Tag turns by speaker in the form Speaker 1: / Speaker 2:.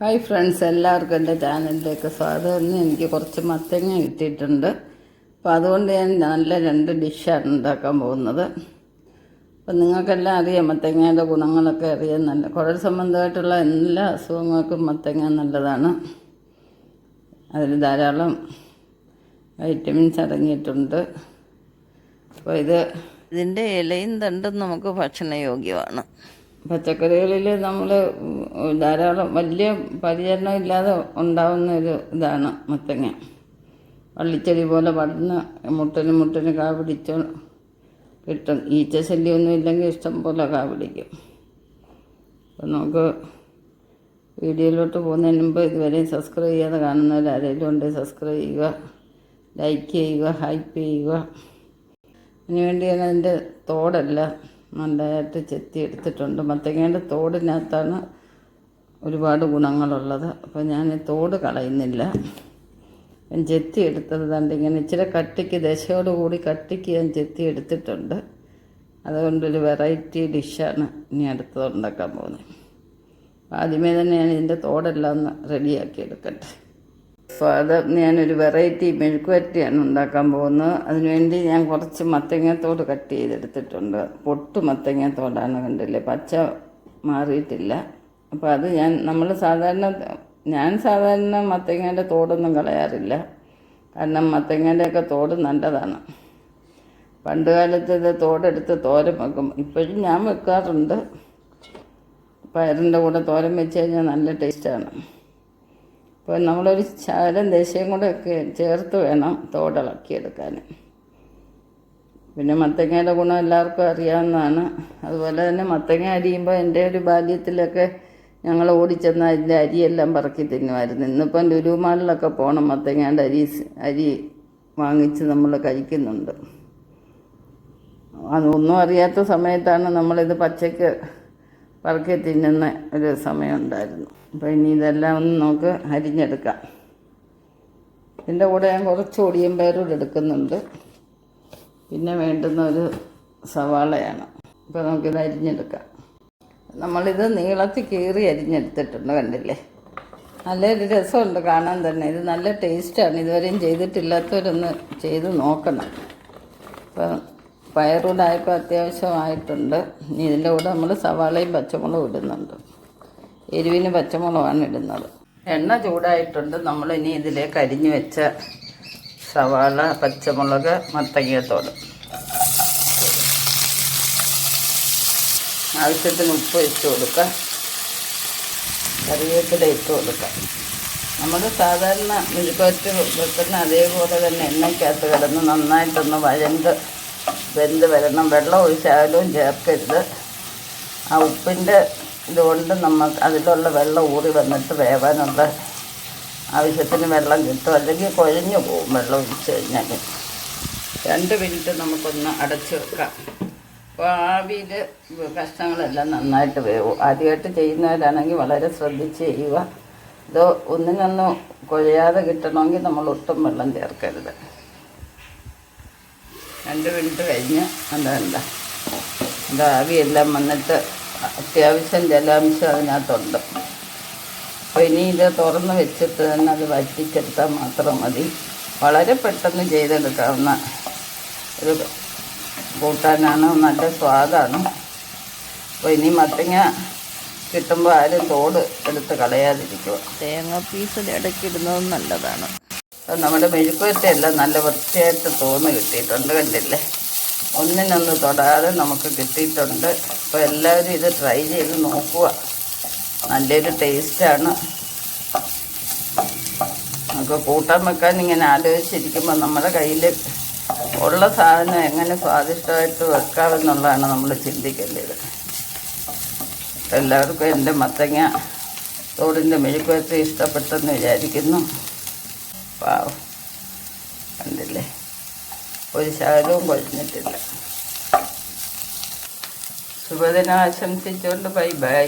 Speaker 1: Hi friends എല്ലാവർക്കും എന്റെ ചാനലിലേക്ക് സ്വാഗതം. ഇന്ന് എനിക്ക് കുറച്ച് മത്തങ്ങ കിട്ടിയിട്ടുണ്ട്. അപ്പോൾ അതുകൊണ്ട് ഞാൻ നല്ല രണ്ട് ഡിഷാണ് ഉണ്ടാക്കാൻ പോകുന്നത്. അപ്പം നിങ്ങൾക്കെല്ലാം അറിയാം മത്തങ്ങയുടെ ഗുണങ്ങളൊക്കെ അറിയാം നല്ല കുഴൽ സംബന്ധമായിട്ടുള്ള എല്ലാ അസുഖങ്ങൾക്കും മത്തങ്ങ നല്ലതാണ്. അതിൽ ധാരാളം വൈറ്റമിൻസ് അടങ്ങിയിട്ടുണ്ട്. അപ്പോൾ ഇത് ഇതിന്റെ ഇലയും തണ്ടും നമുക്ക് ഭക്ഷണയോഗ്യമാണ്. പച്ചക്കറികളിൽ നമ്മൾ ധാരാളം വലിയ പരിചരണം ഇല്ലാതെ ഉണ്ടാവുന്ന ഒരു ഇതാണ് മത്തങ്ങ. വള്ളിച്ചെടി പോലെ പടർന്ന് മുട്ടന് മുട്ടന് കാ പിടിച്ച് കിട്ടും. ഈച്ച ശല്യമൊന്നും ഇല്ലെങ്കിൽ ഇഷ്ടം പോലെ കാ പിടിക്കും. അപ്പം നമുക്ക് വീഡിയോയിലോട്ട് പോകുന്നതിന് മുമ്പ് ഇതുവരെയും സബ്സ്ക്രൈബ് ചെയ്യാതെ കാണുന്നവരാരെങ്കിലും ഉണ്ട് സബ്സ്ക്രൈബ് ചെയ്യുക ലൈക്ക് ചെയ്യുക ഹൈപ്പ് ചെയ്യുക. അതിനുവേണ്ടി ഞാൻ അതിന്റെ തോടെല്ലാം നല്ലതായിട്ട് ചെത്തി എടുത്തിട്ടുണ്ട്. മത്തങ്ങയുടെ തോടിനകത്താണ് ഒരുപാട് ഗുണങ്ങളുള്ളത്. അപ്പോൾ ഞാൻ തോട് കളയുന്നില്ല. ചെത്തി എടുത്തത് കണ്ട് ഇങ്ങനെ ഇച്ചിരി കട്ടിക്ക് ദശയോട് കൂടി കട്ടിക്ക് ഞാൻ ചെത്തി എടുത്തിട്ടുണ്ട്. അതുകൊണ്ടൊരു വെറൈറ്റി ഡിഷാണ് ഇനി അടുത്തത് ഉണ്ടാക്കാൻ പോകുന്നത്. ആദ്യമേ തന്നെ ഞാൻ ഇതിന്റെ തോടെല്ലാം ഒന്ന് റെഡിയാക്കി എടുക്കട്ടെ. അത് ഞാനൊരു വെറൈറ്റി മെഴുക്കുവരട്ടിയാണ് ഉണ്ടാക്കാൻ പോകുന്നത്. അതിനുവേണ്ടി ഞാൻ കുറച്ച് മത്തങ്ങത്തോട് കട്ട് ചെയ്തെടുത്തിട്ടുണ്ട്. പൊട്ട് മത്തങ്ങത്തോടാണ് കണ്ടില്ലേ? പച്ച മാറിയിട്ടില്ല. അപ്പോൾ അത് ഞാൻ നമ്മൾ സാധാരണ ഞാൻ സാധാരണ മത്തങ്ങയുടെ തോടൊന്നും കളയാറില്ല. കാരണം മത്തങ്ങയുടെയൊക്കെ തോട് നല്ലതാണ്. പണ്ട് കാലത്ത് ഇത് തോടെടുത്ത് തോരൻ വെക്കും. ഇപ്പോഴും ഞാൻ വെക്കാറുണ്ട്. പയറിന്റെ കൂടെ തോരൻ വെച്ച് കഴിഞ്ഞാൽ നല്ല ടേസ്റ്റാണ് അപ്പോൾ നമ്മളൊരു ശകലം ദേശീയം കൂടെ ഒക്കെ ചേർത്ത് വേണം തോടിളക്കിയെടുക്കാൻ പിന്നെ മത്തങ്ങയുടെ ഗുണം എല്ലാവർക്കും അറിയാവുന്നതാണ്. അതുപോലെ തന്നെ മത്തങ്ങ അരിയുമ്പോൾ എന്റെ ഒരു ബാല്യത്തിലൊക്കെ ഞങ്ങൾ ഓടിച്ചെന്ന് അതിന്റെ അരിയെല്ലാം പറക്കി തിന്നുമായിരുന്നു. ഇന്നിപ്പം ലുരുമാളിലൊക്കെ പോകണം മത്തങ്ങയുടെ അരി അരി വാങ്ങിച്ച് നമ്മൾ കഴിക്കുന്നുണ്ട്. അതൊന്നും അറിയാത്ത സമയത്താണ് നമ്മളിത് പച്ചയ്ക്ക് പറക്കി തിന്നുന്ന ഒരു സമയമുണ്ടായിരുന്നു. അപ്പോൾ ഇനി ഇതെല്ലാം ഒന്ന് നമുക്ക് അരിഞ്ഞെടുക്കാം. ഇതിന്റെ കൂടെ ഞാൻ കുറച്ച് ഒടിയും പേരൂടെ എടുക്കുന്നുണ്ട്. പിന്നെ വേണ്ടുന്ന ഒരു സവാളയാണ്. ഇപ്പോൾ നമുക്കിത് അരിഞ്ഞെടുക്കാം. നമ്മളിത് നീളത്തിൽ കീറി അരിഞ്ഞെടുത്തിട്ടുണ്ട് കണ്ടില്ലേ? നല്ലൊരു രസമുണ്ട് കാണാൻ തന്നെ. ഇത് നല്ല ടേസ്റ്റാണ് ഇതുവരെയും ചെയ്തിട്ടില്ലാത്തവരൊന്ന് ചെയ്ത് നോക്കണം. അപ്പം പയറൂടായപ്പോൾ അത്യാവശ്യമായിട്ടുണ്ട്. ഇനി ഇതിന്റെ കൂടെ നമ്മൾ സവാളയും പച്ചമുളകും ഇടുന്നുണ്ട്. എരിവിന് പച്ചമുളകാണ് ഇടുന്നത്. എണ്ണ ചൂടായിട്ടുണ്ട്. നമ്മൾ ഇനി ഇതിലേക്ക് അരിഞ്ഞു വെച്ച സവാള പച്ചമുളക് മത്തങ്ങത്തോട് ആവശ്യത്തിന് ഉപ്പ് ഇട്ട് കൊടുക്കാം കറിവേപ്പില ഇട്ട് കൊടുക്കാം നമ്മൾ സാധാരണ മെഴുകുവരട്ടി വെക്കുന്ന അതേപോലെ തന്നെ എണ്ണയ്ക്കകത്ത് കിടന്ന് നന്നായിട്ടൊന്ന് വഴണ്ട് വെന്ത് വരണം. വെള്ളം ഒഴിച്ചാലും ചേർക്കരുത്. ആ ഉപ്പിന്റെ ഇതുകൊണ്ട് നമുക്ക് അതിലുള്ള വെള്ളം ഊറി വന്നിട്ട് വേവാനുള്ള ആവശ്യത്തിന് വെള്ളം കിട്ടും. അല്ലെങ്കിൽ കുഴഞ്ഞു പോകും വെള്ളം ഒഴിച്ച് കഴിഞ്ഞാൽ. രണ്ട് മിനിറ്റ് നമുക്കൊന്ന് അടച്ച് വെക്കാം. അപ്പോൾ ആവിയിൽ കഷ്ണങ്ങളെല്ലാം നന്നായിട്ട് വേവും. ആദ്യമായിട്ട് ചെയ്യുന്നവരാണെങ്കിൽ വളരെ ശ്രദ്ധിച്ച് ചെയ്യുക. ഇത് ഒന്നിനൊന്നും കുഴയാതെ കിട്ടണമെങ്കിൽ നമ്മൾ ഒട്ടും വെള്ളം ചേർക്കരുത്. രണ്ട് മിനിറ്റ് കഴിഞ്ഞ് എന്താ? അത് ആവിയെല്ലാം വന്നിട്ട് അത്യാവശ്യം ജലാംശം അതിനകത്തുണ്ട്. അപ്പോൾ ഇനി ഇത് തുറന്ന് വെച്ചിട്ട് തന്നെ അത് വറ്റിച്ചെടുത്താൽ മാത്രം മതി. വളരെ പെട്ടെന്ന് ചെയ്തെടുക്കാവുന്ന ഒരു കൂട്ടാനാണ്. നല്ല സ്വാദാണ്. അപ്പോൾ ഇനി മത്തങ്ങ കിട്ടുമ്പോൾ ആരും തോട് എടുത്ത് കളയാതിരിക്കുക. തേങ്ങ പീസിൽ ഇടയ്ക്കിടുന്നത് നല്ലതാണ്. അപ്പോൾ നമ്മുടെ മെഴുക്കുവരട്ടിയെല്ലാം നല്ല വൃത്തിയായിട്ട് തോന്ന് കിട്ടിയിട്ടുണ്ട് കണ്ടില്ലേ? ഒന്നിനൊന്ന് തൊടാതെ നമുക്ക് കിട്ടിയിട്ടുണ്ട്. അപ്പോൾ എല്ലാവരും ഇത് ട്രൈ ചെയ്ത് നോക്കുക. നല്ലൊരു ടേസ്റ്റാണ്. നമുക്ക് കൂട്ടാൻ വെക്കാൻ ഇങ്ങനെ ആലോചിച്ചിരിക്കുമ്പോൾ നമ്മുടെ കയ്യിൽ ഉള്ള സാധനം എങ്ങനെ സ്വാദിഷ്ടമായിട്ട് വെക്കാമെന്നുള്ളതാണ് നമ്മൾ ചിന്തിക്കേണ്ടത്. എല്ലാവർക്കും എന്റെ മത്തങ്ങ തോടിന്റെ മെഴുക്കുവരത്തി ഇഷ്ടപ്പെട്ടെന്ന് വിചാരിക്കുന്നു. പാവം കണ്ടില്ലേ ഒരു ശകലവും കുഴഞ്ഞിട്ടില്ല ശുഭദിനം ആശംസിച്ചുകൊണ്ട് ബൈ ബൈ